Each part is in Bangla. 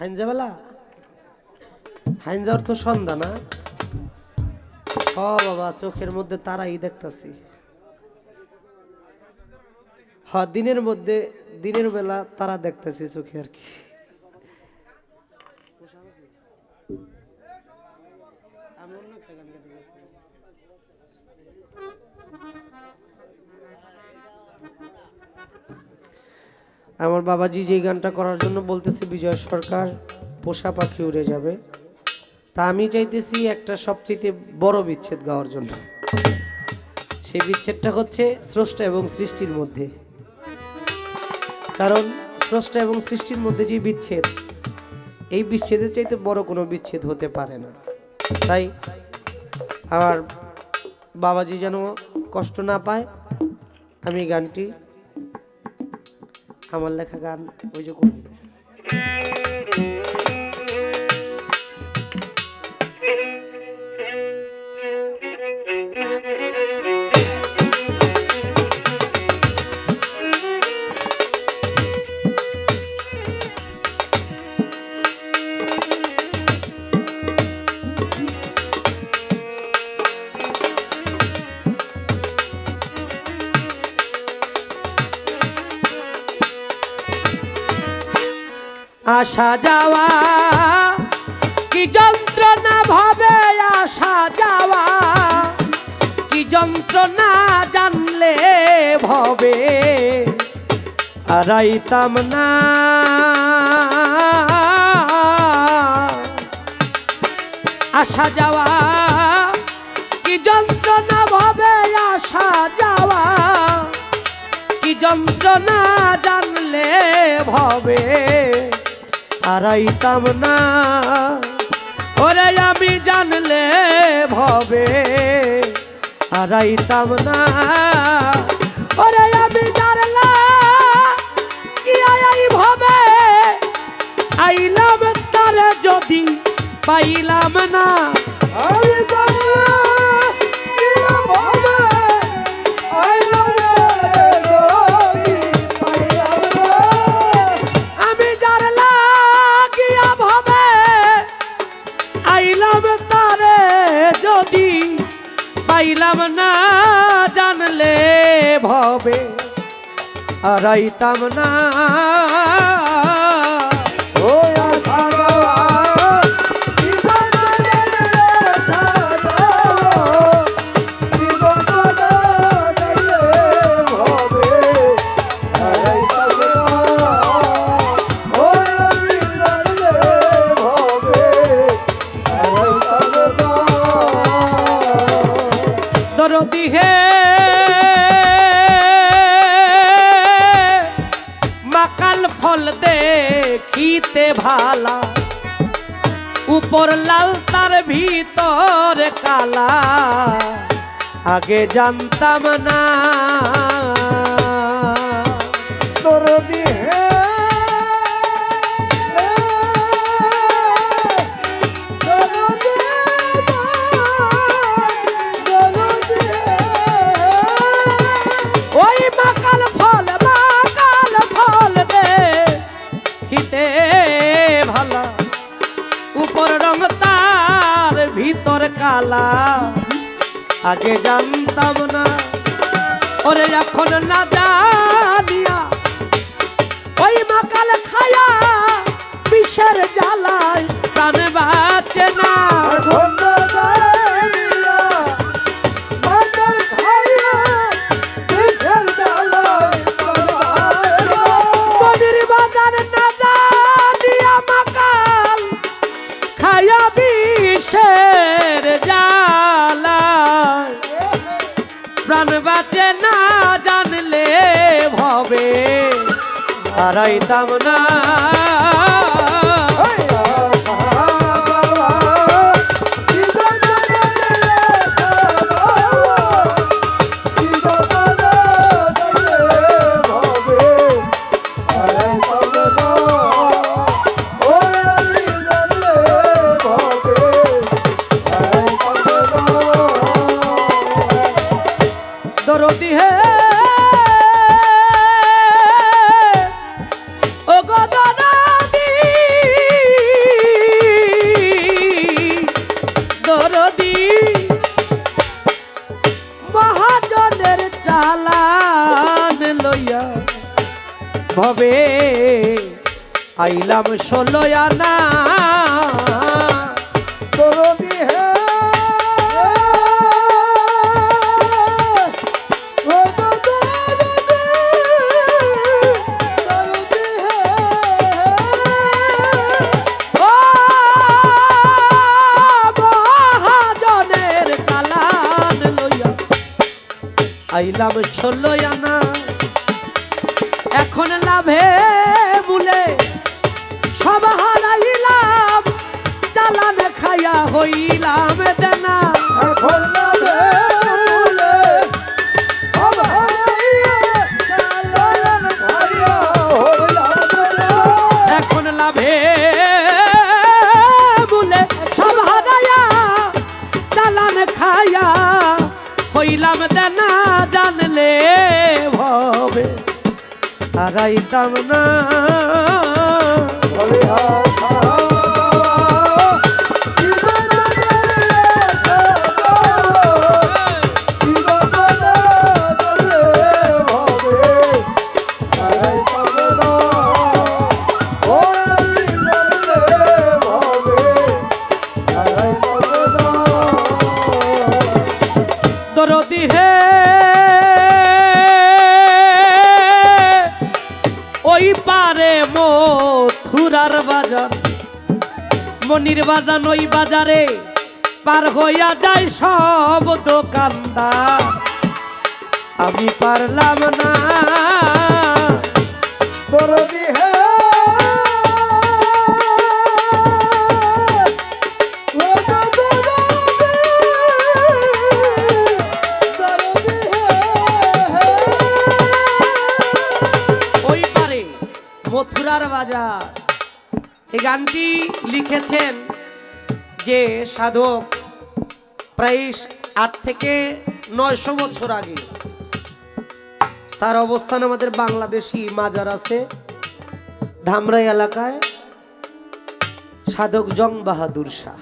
হাইনজাবেলা? হাইনজার তো সন্ধ্যা না? ও বাবা, চোখের মধ্যে তারাই দেখতাছি। হ, দিনের মধ্যে, দিনের বেলা তারা দেখতেছি চোখে আর কি। আমার বাবাজি যে গানটা করার জন্য বলতেছে, বিজয় সরকার, পোষা পাখি উড়ে যাবে। তা আমি চাইতেছি একটা সবচেয়ে বড় বিচ্ছেদ গাওয়ার জন্য। সেই বিচ্ছেদটা হচ্ছে স্রষ্টা এবং সৃষ্টির মধ্যে। কারণ স্রষ্টা এবং সৃষ্টির মধ্যে যে বিচ্ছেদ, এই বিচ্ছেদের চাইতে বড় কোনো বিচ্ছেদ হতে পারে না। তাই আমার বাবাজি যেন কষ্ট না পায়, আমি গানটি আমার লেখা গান ওই যে করবে। আসা যাওয়া, কি যন্ত্রণা ভাবে আসা যাওয়া, কি যন্ত্রণা জানলে ভবে আরাইতাম না। আসা যাওয়া, কি যন্ত্রণা ভাবে আসা যাওয়া, কি যন্ত্রণা জানলে ভবে হারাইতাম না। ওরে, আমি জানলে ভবে। হারাইতাম না। ওরে, আমি জানলা ভবে। আইলাম তারে যদি পাইলাম না। পাইলাম না জানলে ভবে আরাইতাম না। ভালা উপর লাল তার ভিতর কালা। আগে জানতাম না। তোর হে কালা। আগে জানতাম না। ওরে এখন না জানিয়া ওই মাকাল খায়া বিষের জ্বালায় জানলে ভবে হারাইতাম না। পাইলাম ষোলো আনা। আইলাম ষোলো আনা। এখন লাভে বলে সব হারাইলাম চালান খাইয়া হইলাম দেনা। এখন না ভুলে সব হারাইয়া চালান ভাইয়া হইলাম না এখন লাভে বলে সব হারাইয়া চালান খাইয়া হইলাম দেনা জানলে ভবে হারাইতাম না। দরদি হে ওই পারে মথুরার বাজার, মনির বাজান ওই বাজারে পার হইয়া যায় সব দোকানদার। আমি পারলাম না। ওই বাজার এই গানটি লিখেছেন যে সাধক প্রায় আট থেকে নয়শো বছর আগে। তার অবস্থান আমাদের বাংলাদেশি মাজার আছে ধামরাই এলাকায়, সাধক জং বাহাদুর শাহ।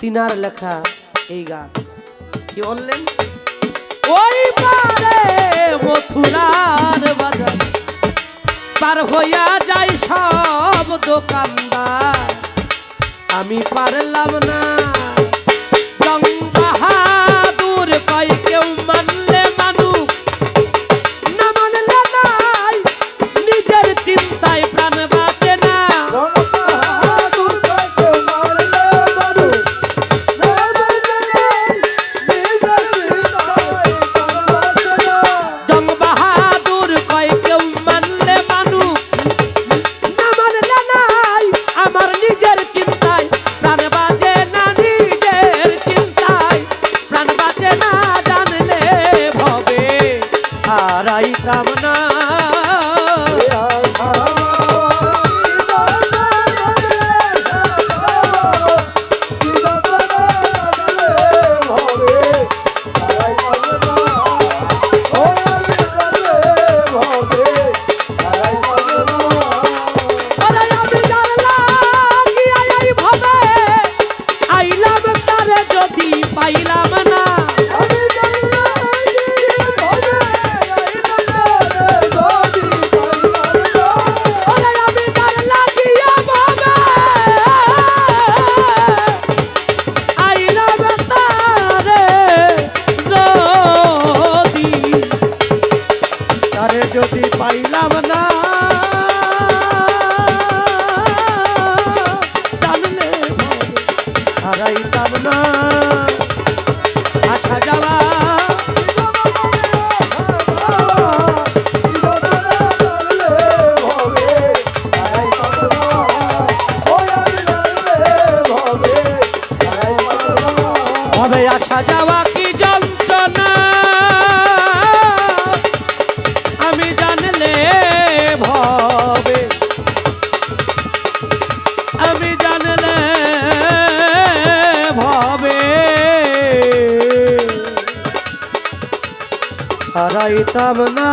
তিনার লেখা এই গান। কি বললেন? ওই পারে মথুরার বাজার। পার হইয়া যাই সব দোকানদার। আমি পারলাম না। হারাইতাম না।